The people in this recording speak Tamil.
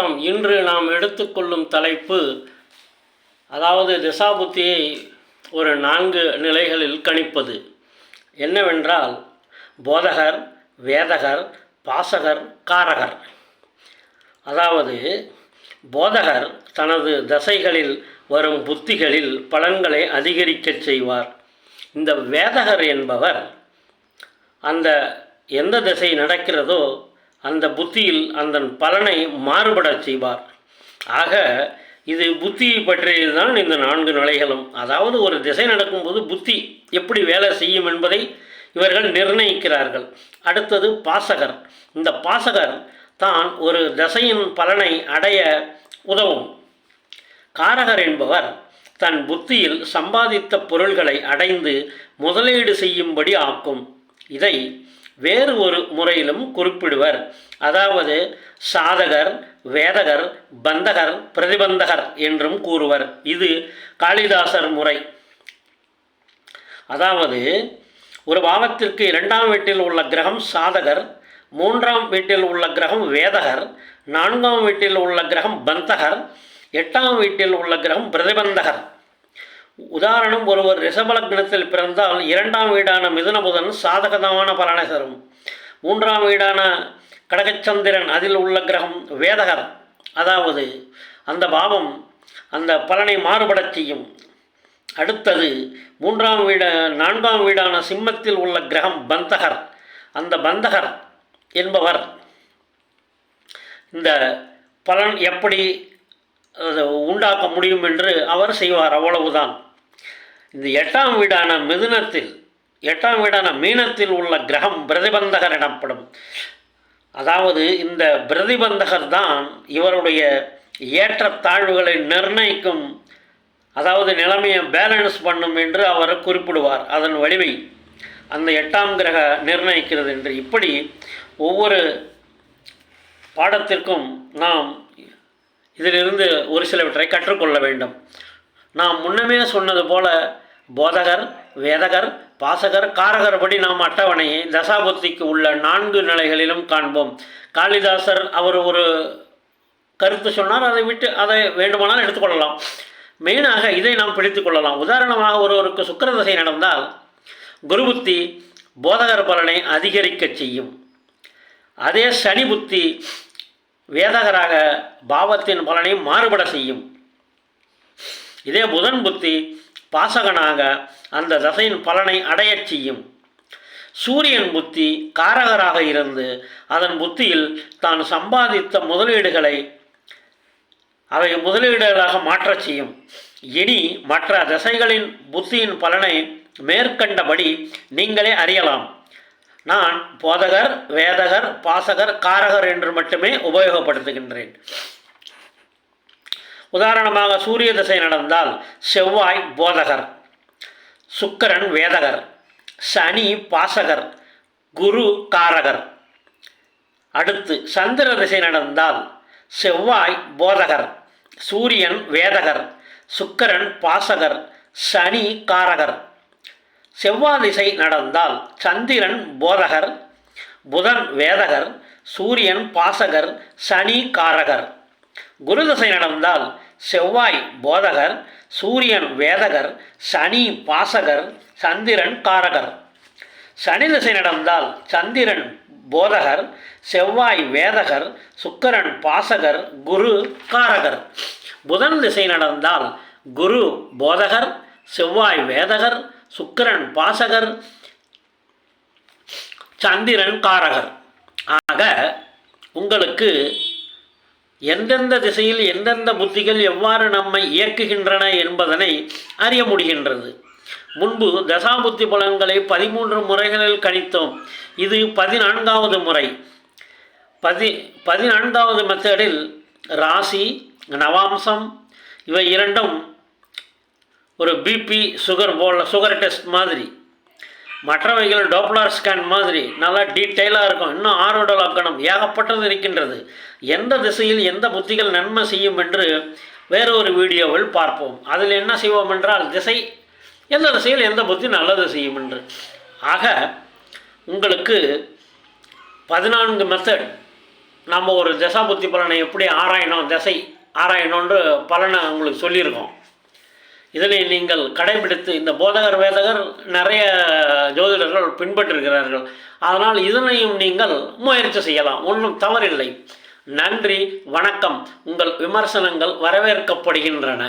வணக்கம். இன்று நாம் எடுத்துக்கொள்ளும் தலைப்பு அதாவது திசாபுத்தியை ஒரு நான்கு நிலைகளில் கணிப்பது. என்னவென்றால் போதகர் வேதகர் பாசகர் காரகர். அதாவது போதகர் தனது தசைகளில் வரும் புத்திகளில் பலன்களை அதிகரிக்கச் செய்வார். இந்த வேதகர் என்பவர் அந்த எந்த திசை நடக்கிறதோ அந்த புத்தியில் அந்த பலனை மாறுபடச் செய்வார். ஆக இது புத்தியை பற்றியது தான் இந்த நான்கு நிலைகளும். அதாவது ஒரு திசை நடக்கும்போது புத்தி எப்படி வேலை செய்யும் என்பதை இவர்கள் நிர்ணயிக்கிறார்கள். அடுத்தது பாசகர். இந்த பாசகர் தான் ஒரு தசையின் பலனை அடைய உதவும். காரகர் என்பவர் தன் புத்தியில் சம்பாதித்த பொருள்களை அடைந்து முதலீடு செய்யும்படி ஆக்கும். இதை வேறு ஒரு முறையிலும் குறிப்பிடுவர். அதாவது சாதகர் வேதகர் பந்தகர் பிரதிபந்தகர் என்றும் கூறுவர். இது காளிதாசர் முறை. அதாவது ஒரு பாவத்திற்கு இரண்டாம் வீட்டில் உள்ள கிரகம் சாதகர் மூன்றாம் வீட்டில் உள்ள கிரகம் வேதகர் நான்காம் வீட்டில் உள்ள கிரகம் பந்தகர் எட்டாம் வீட்டில் உள்ள கிரகம் பிரதிபந்தகர். உதாரணம் ஒருவர் ரிஷபலக்னத்தில் பிறந்தால் இரண்டாம் வீடான மிதுன புதன் சாதகமான பலனை தரும். மூன்றாம் வீடான கடகச்சந்திரன் அதில் உள்ள கிரகம் வேதகர். அதாவது அந்த பாவம் அந்த பலனை மாறுபடச் செய்யும். அடுத்தது மூன்றாம் வீட நான்காம் வீடான சிம்மத்தில் உள்ள கிரகம் பந்தகர். அந்த பந்தகர் என்பவர் இந்த பலன் எப்படி அது உண்டாக்க முடியும் என்று அவர் செய்வார். அவ்வளவுதான். இந்த எட்டாம் வீடான மிதுனத்தில் எட்டாம் வீடான மீனத்தில் உள்ள கிரகம் பிரதிபந்தகர் எனப்படும். அதாவது இந்த பிரதிபந்தகர் தான் இவருடைய ஏற்ற தாழ்வுகளை நிர்ணயிக்கும் அதாவது நிலைமையை பேலன்ஸ் பண்ணும் என்று அவர் குறிப்பிடுவார். அதன் வலிமை அந்த எட்டாம் கிரக நிர்ணயிக்கிறது என்று. இப்படி ஒவ்வொரு பாடத்திற்கும் நாம் இதிலிருந்து ஒரு சிலவற்றை கற்றுக்கொள்ள வேண்டும். நாம் முன்னமே சொன்னது போல போதகர் வேதகர் பாசகர் காரகர் படி நாம் அட்டவணையை தசாபுத்திக்கு உள்ள நான்கு நிலைகளிலும் காண்போம். காளிதாசர் அவர் ஒரு கருத்து சொன்னார் அதை விட்டு அதை வேண்டுமானால் எடுத்துக்கொள்ளலாம். மெயினாக இதை நாம் பிடித்து கொள்ளலாம். உதாரணமாக ஒருவருக்கு சுக்கிரதசை நடந்தால் குருபுத்தி போதகர் பலனை அதிகரிக்கச் செய்யும். அதே சனி புத்தி வேதகராக பாவத்தின் பலனை மாறுபட செய்யும். இதே புதன் புத்தி பாசகனாக அந்த தசையின் பலனை அடையச் செய்யும். சூரியன் புத்தி காரகராக இருந்து அதன் புத்தியில் தான் சம்பாதித்த முதலீடுகளை அவை முதலீடுகளாக மாற்றச் செய்யும். இனி மற்ற தசைகளின் புத்தியின் பலனை மேற்கண்டபடி நீங்களே அறியலாம். நான் போதகர் வேதகர் பாசகர் காரகர் என்று மட்டுமே உபயோகப்படுத்துகின்றேன். உதாரணமாக சூரிய திசை நடந்தால் செவ்வாய் போதகர் சுக்கரன் வேதகர் சனி பாசகர் குரு காரகர். அடுத்து சந்திர திசை நடந்தால் செவ்வாய் போதகர் சூரியன் வேதகர் சுக்கரன் பாசகர் சனி காரகர். செவ்வாய் திசை நடந்தால் சந்திரன் போதகர் புதன் வேதகர் சூரியன் பாசகர் சனி காரகர். குரு திசை நடந்தால் செவ்வாய் போதகர் சூரியன் வேதகர் சனி பாசகர் சந்திரன் காரகர். சனி திசை நடந்தால் சந்திரன் போதகர் செவ்வாய் வேதகர் சுக்கிரன் பாசகர் குரு காரகர். புதன் திசை நடந்தால் குரு போதகர் செவ்வாய் வேதகர் சுக்கிரன் பாசகர் சந்திரன் காரகர். ஆக உங்களுக்கு எந்தெந்த திசையில் எந்தெந்த புத்திகள் எவ்வாறு நம்மை இயக்குகின்றன என்பதனை அறிய முடிகின்றது. முன்பு தசாபுத்தி பலன்களை பதிமூன்று முறைகளில் கணித்தோம். இது பதினான்காவது முறை. பதி பதினான்காவது மெத்தடில் ராசி நவாம்சம் இவை இரண்டும் ஒரு பிபி சுகர் போல சுகர் டெஸ்ட் மாதிரி. மற்றவைகள் டோப்ளார் ஸ்கேன் மாதிரி நல்லா டீட்டெயிலாக இருக்கும். இன்னும் ஆரோட லக்கணம் ஏகப்பட்டது இருக்கின்றது. எந்த திசையில் எந்த புத்திகள் நன்மை செய்யும் என்று வேறொரு வீடியோவில் பார்ப்போம். அதில் என்ன செய்வோம் என்றால் திசை எந்த திசையில் எந்த புத்தி நல்லது செய்யும் என்று. ஆக உங்களுக்கு பதினான்கு மெத்தட் நம்ம ஒரு திசா புத்தி பலனை எப்படி ஆராயணும் திசை ஆராயணுன்ற பலனை உங்களுக்கு சொல்லியிருக்கோம். இதனை நீங்கள் கடைபிடித்து இந்த போதகர் வேதகர் நிறைய ஜோதிடர்கள் பின்பற்றிருக்கிறார்கள். அதனால் இதனையும் நீங்கள் முயற்சி செய்யலாம். ஒன்றும் தவறில்லை. நன்றி வணக்கம். உங்கள் விமர்சனங்கள் வரவேற்கப்படுகின்றன.